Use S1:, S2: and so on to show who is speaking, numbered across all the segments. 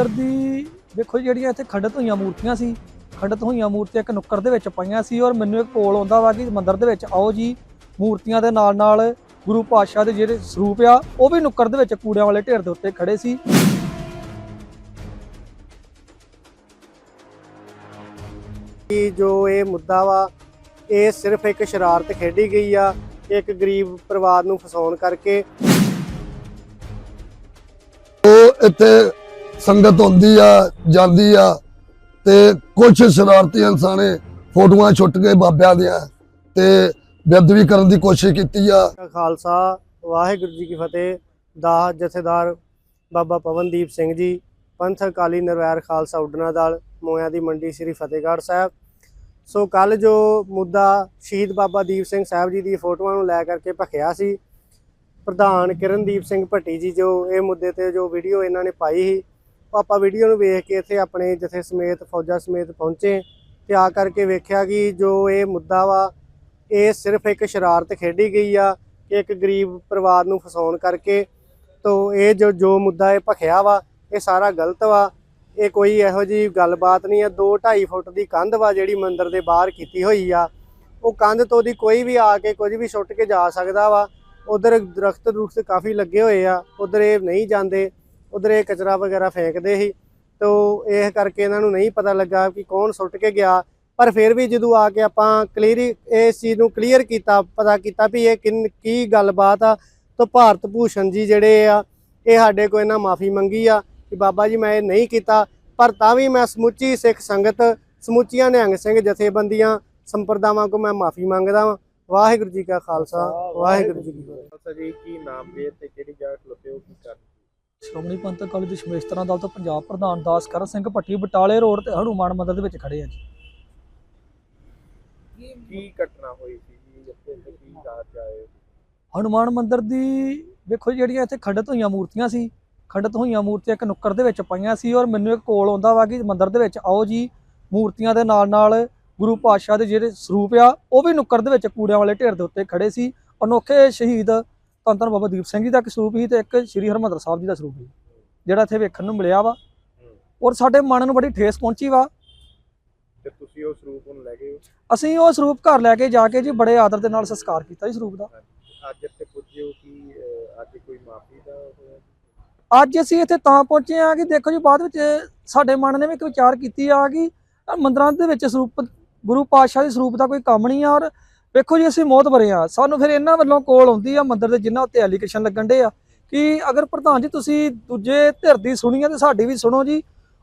S1: ਮੰਦਿਰ ਦੀ ਦੇਖੋ ਜੀ ਜਿਹੜੀਆਂ ਇੱਥੇ ਖੰਡਿਤ ਹੋਈਆਂ ਮੂਰਤੀਆਂ ਸੀ ਖੰਡਿਤ ਹੋਈਆਂ ਮੂਰਤੀਆਂ ਇੱਕ ਨੁੱਕਰ ਦੇ ਵਿੱਚ ਪਈਆਂ ਸੀ ਔਰ ਮੈਨੂੰ ਇੱਕ ਕੋਲ ਆਉਂਦਾ ਵਾ ਕਿ ਮੰਦਿਰ ਦੇ ਵਿੱਚ ਆਓ ਜੀ ਮੂਰਤੀਆਂ ਦੇ ਨਾਲ ਨਾਲ ਗੁਰੂ ਪਾਤਸ਼ਾਹ ਦੇ ਜਿਹੜੇ ਸਰੂਪ ਆ ਉਹ ਵੀ ਨੁੱਕਰ ਦੇ ਵਿੱਚ ਕੂੜਿਆਂ ਵਾਲੇ ਢੇਰ ਦੇ ਉੱਤੇ ਖੜੇ ਸੀ।
S2: ਕਿ ਜੋ ਇਹ ਮੁੱਦਾ ਵਾ ਇਹ ਸਿਰਫ ਇੱਕ ਸ਼ਰਾਰਤ ਖੇਡੀ ਗਈ ਆ ਇੱਕ ਗਰੀਬ ਪਰਿਵਾਰ ਨੂੰ ਫਸਾਉਣ ਕਰਕੇ।
S3: ਉਹ ਇੱਥੇ ਸੰਗਤ ਹੁੰਦੀ ਆ, ਜਾਂਦੀ ਆ ਤੇ ਕੁਝ ਸ਼ਰਾਰਤੀ ਇਨਸਾਨੇ ਫੋਟੋਆਂ ਛੁੱਟ ਕੇ ਬਾਬਿਆਂ ਦੀਆਂ ਤੇ ਬੇਅਦਬੀ ਕਰਨ ਦੀ ਕੋਸ਼ਿਸ਼ ਕੀਤੀ ਆ।
S2: ਖਾਲਸਾ, ਵਾਹਿਗੁਰੂ ਜੀ ਕੀ ਫਤਿਹ। ਦਾ ਜਥੇਦਾਰ ਬਾਬਾ ਪਵਨਦੀਪ ਸਿੰਘ ਜੀ, ਪੰਥ ਅਕਾਲੀ ਨਿਰਵੈਰ ਖਾਲਸਾ ਉਡਣਾ ਦਲ, ਮੋਇਆਂ ਦੀ ਮੰਡੀ ਸ੍ਰੀ ਫਤਿਹਗੜ੍ਹ ਸਾਹਿਬ। ਸੋ ਕੱਲ ਜੋ ਮੁੱਦਾ ਸ਼ਹੀਦ ਬਾਬਾ ਦੀਪ ਸਿੰਘ ਸਾਹਿਬ ਜੀ ਦੀ ਫੋਟੋਆਂ ਨੂੰ ਲੈ ਕਰਕੇ ਭਖਿਆ ਸੀ, ਪ੍ਰਧਾਨ ਕਿਰਨਦੀਪ ਸਿੰਘ ਭੱਟੀ ਜੀ ਜੋ ਇਹ ਮੁੱਦੇ ਤੇ ਜੋ ਵੀਡੀਓ ਇਹਨਾਂ ਨੇ ਪਾਈ ਸੀ ਆਪਾਂ ਵੀਡੀਓ ਨੂੰ ਵੇਖ ਕੇ ਇੱਥੇ ਆਪਣੇ ਜਥੇ ਸਮੇਤ, ਫੌਜਾਂ ਸਮੇਤ ਪਹੁੰਚੇ ਤੇ ਆ ਕਰਕੇ ਵੇਖਿਆ ਕਿ ਜੋ ਇਹ ਮੁੱਦਾ ਵਾ, ਇਹ ਸਿਰਫ ਇੱਕ ਸ਼ਰਾਰਤ ਖੇਡੀ ਗਈ ਆ ਕਿ ਇੱਕ ਗਰੀਬ ਪਰਿਵਾਰ ਨੂੰ ਫਸਾਉਣ ਕਰਕੇ ਤੋਂ ਇਹ ਜੋ ਜੋ ਮੁੱਦਾ ਇਹ ਭਖਿਆ ਵਾ, ਇਹ ਸਾਰਾ ਗਲਤ ਵਾ। ਇਹ ਕੋਈ ਇਹੋ ਜੀ ਗੱਲਬਾਤ ਨਹੀਂ ਆ। 2 2.5 ਫੁੱਟ ਦੀ ਕੰਧ ਵਾ ਜਿਹੜੀ ਮੰਦਿਰ ਦੇ ਬਾਹਰ ਕੀਤੀ ਹੋਈ ਆ। ਉਹ ਕੰਧ ਤੋਂ ਦੀ ਕੋਈ ਵੀ ਆ ਕੇ ਕੁਝ ਵੀ ਸੁੱਟ ਕੇ ਜਾ ਸਕਦਾ ਵਾ। ਉਧਰ ਦਰਖਤ ਦਰੁਖਤ ਕਾਫੀ ਲੱਗੇ ਹੋਏ ਆ। ਉਧਰ ਇਹ ਨਹੀਂ ਜਾਂਦੇ। ਉਧਰ ਇਹ ਕਚਰਾ ਵਗੈਰਾ ਫੇਂਕਦੇ ਸੀ ਤੋਂ ਇਹ ਕਰਕੇ ਇਹਨਾਂ ਨੂੰ ਨਹੀਂ ਪਤਾ ਲੱਗਾ ਕਿ ਕੌਣ ਸੁੱਟ ਕੇ ਗਿਆ। ਪਰ ਫਿਰ ਵੀ ਜਦੋਂ ਆ ਕੇ ਆਪਾਂ ਕਲੀਅਰ ਇਸ ਚੀਜ਼ ਨੂੰ ਕਲੀਅਰ ਕੀਤਾ ਪਤਾ ਕੀਤਾ ਵੀ ਇਹ ਕਿੰਨ ਕੀ ਗੱਲਬਾਤ ਆ। ਤਾਂ ਭਾਰਤ ਭੂਸ਼ਣ ਜੀ ਜਿਹੜੇ ਆ ਇਹ ਸਾਡੇ ਕੋਲ ਇਹਨਾਂ ਮਾਫੀ ਮੰਗੀ ਆ ਕਿ ਬਾਬਾ ਜੀ ਮੈਂ ਇਹ ਨਹੀਂ ਕੀਤਾ। ਪਰ ਤਾਂ ਵੀ ਮੈਂ ਸਮੁੱਚੀ ਸਿੱਖ ਸੰਗਤ ਸਮੁੱਚੀਆਂ ਨਿਹੰਗ ਸਿੰਘ ਜਥੇਬੰਦੀਆਂ ਸੰਪਰਦਾਵਾਂ ਕੋ ਮੈਂ ਮਾਫੀ ਮੰਗਦਾ ਹਾਂ ਵਾਹਿਗੁਰੂ ਜੀ ਕਾ ਖਾਲਸਾ ਵਾਹਿਗੁਰੂ ਜੀ ਕੀ ਫਤਿਹ।
S4: ਜੀ ਕੀ ਨਾਮ ਜੇ ਤੇ ਕਿਹੜੀ ਜਗ੍ਹਾ ਖਲੋਤੇ ਹੋ ਕੀ ਕਰ
S1: ਸ਼੍ਰੋਮਣੀ ਪੰਥਕ ਅਕਾਲੀ ਦੇ ਸ਼ਮੇਸ਼ਤਰਾਂ ਦਲ ਤੋਂ ਪੰਜਾਬ ਪ੍ਰਧਾਨ ਦਾਸ ਕਰਨ ਸਿੰਘ ਭੱਟੀ ਬਟਾਲੇ ਰੋਡ ਤੇ ਹਨੂਮਾਨ ਮੰਦਿਰ ਦੇ ਵਿੱਚ ਖੜੇ ਆ ਜੀ।
S4: ਕੀ ਘਟਨਾ ਹੋਈ ਸੀ ਜੀ ਤੇ ਕੀ ਆਏ
S1: ਹਨੂਮਾਨ ਮੰਦਿਰ ਦੀ ਵੇਖੋ ਜਿਹੜੀਆਂ ਇੱਥੇ ਖੰਡਿਤ ਹੋਈਆਂ ਮੂਰਤੀਆਂ ਸੀ ਖੰਡਿਤ ਹੋਈਆਂ ਮੂਰਤੀਆਂ ਇੱਕ ਨੁੱਕਰ ਦੇ ਵਿੱਚ ਪਈਆਂ ਸੀ ਔਰ ਮੈਨੂੰ ਇੱਕ ਕੋਲ ਆਉਂਦਾ ਵਾ ਕਿ ਮੰਦਿਰ ਦੇ ਵਿੱਚ ਆਓ ਜੀ ਮੂਰਤੀਆਂ ਦੇ ਨਾਲ ਨਾਲ ਗੁਰੂ ਪਾਤਸ਼ਾਹ ਦੇ ਜਿਹੜੇ ਸਰੂਪ ਆ ਉਹ ਵੀ ਨੁੱਕਰ ਦੇ ਵਿੱਚ ਕੂੜਿਆਂ ਵਾਲੇ ਢੇਰ ਦੇ ਉੱਤੇ ਖੜੇ ਸੀ। ਅਨੋਖੇ ਸ਼ਹੀਦ ਧੰਨ ਬਾਬਾ ਦੀਪ ਸਿੰਘ ਜੀ ਦਾ ਇੱਕ ਸਰੂਪ ਸੀ ਤੇ ਇੱਕ ਸ੍ਰੀ ਹਰਮੰਦਰ ਸਾਹਿਬ ਜੀ ਦਾ ਸਰੂਪ ਸੀ ਜਿਹੜਾ ਇੱਥੇ ਵੇਖਣ ਨੂੰ ਮਿਲਿਆ ਵਾ। ਔਰ ਸਾਡੇ ਮਨ ਨੂੰ ਬੜੀ ਠੇਸ ਪਹੁੰਚੀ ਵਾ।
S4: ਤੇ ਤੁਸੀਂ ਉਸ ਰੂਪ ਨੂੰ ਲੈ ਗਏ ਹੋ?
S1: ਅਸੀਂ ਉਹ ਸਰੂਪ ਘਰ ਲੈ ਕੇ ਜਾ ਕੇ ਜੀ ਬੜੇ ਆਦਰ ਦੇ ਨਾਲ ਸੰਸਕਾਰ ਕੀਤਾ ਜੀ ਸਰੂਪ ਦਾ।
S4: ਅੱਜ ਇੱਥੇ ਪੁੱਜੇ ਹੋ ਕਿ ਅਹ, ਅੱਜ ਕੋਈ ਮਾਫੀ ਦਾ ਹੋਇਆ?
S1: ਅੱਜ ਅਸੀਂ ਇੱਥੇ ਤਾਂ ਪਹੁੰਚੇ ਆ ਕਿ ਦੇਖੋ ਜੀ ਬਾਅਦ ਵਿੱਚ ਸਾਡੇ ਮਨ ਨੇ ਵੀ ਇੱਕ ਵਿਚਾਰ ਕੀਤੀ ਆ ਕਿ ਮੰਦਿਰਾਂ ਦੇ ਵਿੱਚ ਸਰੂਪ ਗੁਰੂ ਪਾਤਸ਼ਾਹ ਦੇ ਸਰੂਪ ਦਾ ਕੋਈ ਕੰਮ ਨਹੀਂ ਆ ਔਰ ਵੇਖੋ ਜੀ, ਅਸੀਂ ਮੌਤ ਭਰੇ ਆ ਸਾਨੂੰ ਫਿਰ ਇਹਨਾਂ ਵੱਲੋਂ ਕੋਲ ਆਉਂਦੀ ਆ ਮੰਦਰ ਦੇ ਜਿਨ੍ਹਾਂ ਉੱਤੇ ਐਲੀਗੇਸ਼ਨ ਲੱਗਣ ਡੇ ਆ ਕਿ ਅਗਰ ਪ੍ਰਧਾਨ ਜੀ, ਤੁਸੀਂ ਦੂਜੇ ਧਿਰ ਦੀ ਸੁਣੀ ਆ ਤੇ ਸਾਡੀ ਵੀ ਸੁਣੋ ਜੀ।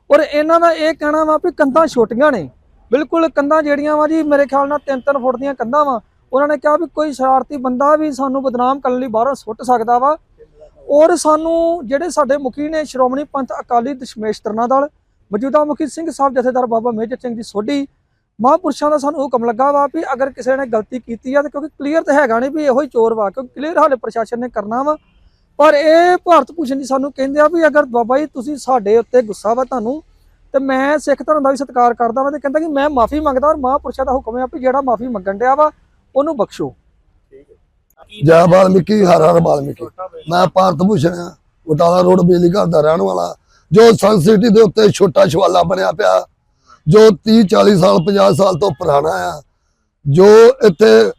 S1: ਔਰ ਇਹਨਾਂ ਦਾ ਇਹ ਕਹਿਣਾ ਵਾ ਵੀ ਕੰਧਾਂ ਛੋਟੀਆਂ ਨੇ। ਬਿਲਕੁਲ ਕੰਧਾਂ ਜਿਹੜੀਆਂ ਵਾ ਜੀ, ਮੇਰੇ ਖਿਆਲ ਨਾਲ 3-3 ਫੁੱਟ ਦੀਆਂ ਕੰਧਾਂ ਵਾ। ਉਹਨਾਂ ਨੇ ਕਿਹਾ ਵੀ ਕੋਈ ਸ਼ਰਾਰਤੀ ਬੰਦਾ ਵੀ ਸਾਨੂੰ ਬਦਨਾਮ ਕਰਨ ਲਈ ਬਾਹਰੋਂ ਸੁੱਟ ਸਕਦਾ ਵਾ। ਔਰ ਸਾਨੂੰ ਜਿਹੜੇ ਸਾਡੇ ਮੁਖੀ ਨੇ ਸ਼੍ਰੋਮਣੀ ਪੰਥ ਅਕਾਲੀ ਦਸ਼ਮੇਸ਼ ਤਰਨਾ ਦਲ, ਮੌਜੂਦਾ ਮੁਖੀ ਸਿੰਘ ਸਾਹਿਬ ਜਥੇਦਾਰ ਬਾਬਾ ਮੇਜਰ ਸਿੰਘ ਜੀ ਸੋਢੀ ਮਹਾਂਪੁਰਸ਼ਾਂ ਦਾ ਸਾਨੂੰ ਹੁਕਮ ਲੱਗਾ ਵਾ ਵੀ ਅਗਰ ਕਿਸੇ ਨੇ ਗਲਤੀ ਕੀਤੀ ਆ ਤੇ ਕਿਉਂਕਿ ਕਲੀਅਰ ਤਾਂ ਹੈਗਾ ਨਹੀਂ ਵੀ ਇਹੋ ਹੀ ਚੋਰ ਵਾ, ਕਿਉਂਕਿ ਕਲੀਅਰ ਹਾਲੇ ਪ੍ਰਸ਼ਾਸਨ ਨੇ ਕਰਨਾ ਵਾ। ਪਰ ਇਹ ਭਾਰਤ ਭੂਸ਼ਣ ਜੀ ਸਾਨੂੰ ਕਹਿੰਦੇ ਆ ਵੀ ਅਗਰ ਬਾਬਾ ਜੀ ਤੁਸੀਂ ਸਾਡੇ ਉੱਤੇ ਗੁੱਸਾ ਵਾ ਤੁਹਾਨੂੰ, ਤੇ ਮੈਂ ਸਿੱਖ ਧਰਮ ਦਾ ਵੀ ਸਤਿਕਾਰ ਕਰਦਾ ਵਾਂ ਤੇ ਕਹਿੰਦਾ ਕਿ ਮੈਂ ਮਾਫੀ ਮੰਗਦਾ ਔਰ ਮਹਾਂਪੁਰਸ਼ਾਂ ਦਾ ਹੁਕਮ ਹੈ ਵੀ ਜਿਹੜਾ ਮਾਫੀ ਮੰਗਣ ਡਿਆ ਵਾ, ਉਹਨੂੰ ਬਖਸ਼ੋ।
S3: ਜੈ ਵਾਲਮੀਕੀ ਹਰ ਹਰ ਵਾਲਮੀਕੀ ਮੈਂ ਭਾਰਤ ਭੂਸ਼ਣ ਆ, ਬਟਾਲਾ ਰੋਡ ਬਿਜਲੀ ਘਰ ਦਾ ਰਹਿਣ ਵਾਲਾ, ਜੋ ਸਨ ਦੇ ਉੱਤੇ ਛੋਟਾ ਸ਼ਵਾਲਾ ਬਣਿਆ ਪਿਆ। ਜੋ 30 40 ਸਾਲ 50 ਸਾਲ ਤੋਂ ਪੁਰਾਣਾ ਆ, ਜੋ ਇੱਥੇ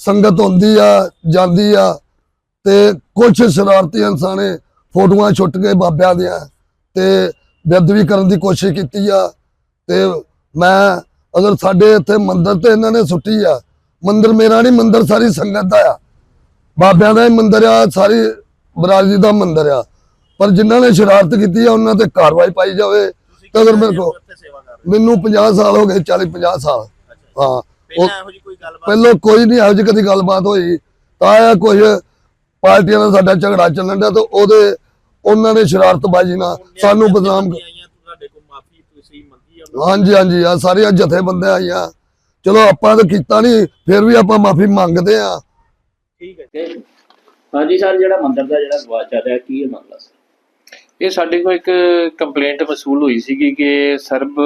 S3: ਸੰਗਤ ਹੁੰਦੀ ਆ, ਜਾਂਦੀ ਆ, ਤੇ ਕੁਝ ਸ਼ਰਾਰਤੀ ਇਨਸਾਨੇ ਫੋਟੋਆਂ ਛੁੱਟ ਕੇ ਬਾਬਿਆਂ ਦੀਆਂ, ਤੇ ਬੇਅਦਬੀ ਕਰਨ ਦੀ ਕੋਸ਼ਿਸ਼ ਕੀਤੀ ਆ, ਤੇ ਮੈਂ ਅਗਰ ਸਾਡੇ ਇੱਥੇ ਮੰਦਰ ਤੇ ਇਹਨਾਂ ਨੇ ਸੁੱਟੀ ਆ, ਮੰਦਰ ਮੇਰਾ ਨਹੀਂ, ਮੰਦਰ ਸਾਰੀ ਸੰਗਤ ਦਾ ਆ। ਬਾਬਿਆਂ ਦਾ ਹੀ ਮੰਦਰ ਆ, ਸਾਰੀ ਬਰਾਦਰੀ ਦਾ ਮੰਦਰ ਆ। ਪਰ ਜਿਨ੍ਹਾਂ ਨੇ ਸ਼ਰਾਰਤ ਕੀਤੀ ਆ, ਉਹਨਾਂ ਤੇ ਕਾਰਵਾਈ ਪਾਈ ਜਾਵੇ ਤੇ ਅਗਰ ਮੇਰੇ ਕੋ
S4: ਸੇਵਾ ਕਰ ਰਹੇ
S3: ਮੈਨੂੰ 50 ਸਾਲ ਹੋ ਗਏ 40 50 ਸਾਲ।
S4: ਹੋ ਪਹਿਲਾਂ ਇਹੋ ਜੀ ਕੋਈ ਗੱਲਬਾਤ
S3: ਪਹਿਲਾਂ ਕੋਈ ਨਹੀਂ ਇਹੋ ਜਿਹੀ ਕਦੀ ਗੱਲਬਾਤ ਹੋਈ। ਤਾਂ ਇਹ ਕੁਝ ਪਾਰਟੀਆਂ ਨਾਲ ਸਾਡਾ ਝਗੜਾ ਚੱਲਣ ਡਿਆ ਤੇ ਉਹਦੇ ਉਹਨਾਂ ਨੇ ਸ਼ਰਾਰਤਬਾਜ਼ੀ ਨਾਲ ਸਾਨੂੰ ਬਦਨਾਮ ਹਾਂਜੀ ਹਾਂਜੀ ਆ ਸਾਰੀਆਂ ਜਥੇਬੰਦੀਆਂ ਆਈਆਂ। ਚਲੋ ਆਪਾਂ ਤਾਂ ਕੀਤਾ ਨਹੀਂ ਫਿਰ ਵੀ ਆਪਾਂ ਮਾਫੀ ਮੰਗਦੇ ਆ
S4: ਠੀਕ ਹੈ
S5: ਹਾਂਜੀ ਸਰ ਜਿਹੜਾ ਮੰਦਿਰ ਦਾ ਜਿਹੜਾ ਚੱਲ ਰਿਹਾ ਕੀ ਇਹ ਮਾਮਲਾ ਸਰ?
S6: ਇਹ ਸਾਡੇ ਕੋਲ ਇੱਕ ਕੰਪਲੇਂਟ ਵਸੂਲ ਹੋਈ ਸੀਗੀ ਕਿ ਸਰਬ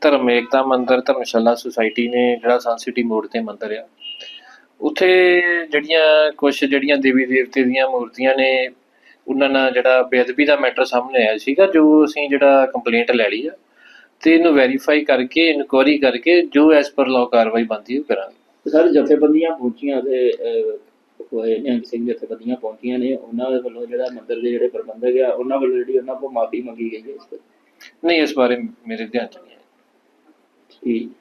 S6: ਧਰਮ ਏਕਤਾ ਮੰਦਿਰ ਧਰਮਸ਼ਾਲਾ ਸੁਸਾਇਟੀ ਨੇ ਜਿਹੜਾ ਸਨਸਿਟੀ ਮੋੜ ਤੇ ਮੰਦਿਰ ਆ, ਉੱਥੇ ਜਿਹੜੀਆਂ ਕੁਝ ਜਿਹੜੀਆਂ ਦੇਵੀ ਦੇਵਤੇ ਦੀਆਂ ਮੂਰਤੀਆਂ ਨੇ, ਉਹਨਾਂ ਨਾਲ ਜਿਹੜਾ ਬੇਅਦਬੀ ਦਾ ਮੈਟਰ ਸਾਹਮਣੇ ਆਇਆ ਸੀਗਾ, ਜੋ ਅਸੀਂ ਜਿਹੜਾ ਕੰਪਲੇਂਟ ਲੈ ਲਈ ਆ, ਤੇ ਇਹਨੂੰ ਵੈਰੀਫਾਈ ਕਰਕੇ ਇਨਕੁਆਰੀ ਕਰਕੇ ਜੋ ਐਸ ਪਰ ਲਾਅ ਕਾਰਵਾਈ ਬਣਦੀ ਉਹ ਕਰਾਂਗੇ।
S5: ਸਰ ਜਥੇਬੰਦੀਆਂ ਪਹੁੰਚੀਆਂ ਤੇ ਨਿਹੰਗ ਸਿੰਘ ਜਥੇਬੰਦੀਆਂ ਪਹੁੰਚੀਆਂ ਨੇ ਉਹਨਾਂ ਦੇ ਵੱਲੋਂ ਜਿਹੜਾ ਮੰਦਿਰ ਦੇ ਜਿਹੜੇ ਪ੍ਰਬੰਧਕ ਆ ਉਹਨਾਂ ਵੱਲੋਂ ਜਿਹੜੀ ਉਹਨਾਂ ਕੋਲ ਮਾਫੀ ਮੰਗੀ ਗਈ ਹੈ ਇਸ ਤੇ।
S6: ਨਹੀਂ ਇਸ ਬਾਰੇ ਮੇਰੇ ਧਿਆਨ ਚ ਨਹੀਂ ਹੈ
S5: ਠੀਕ।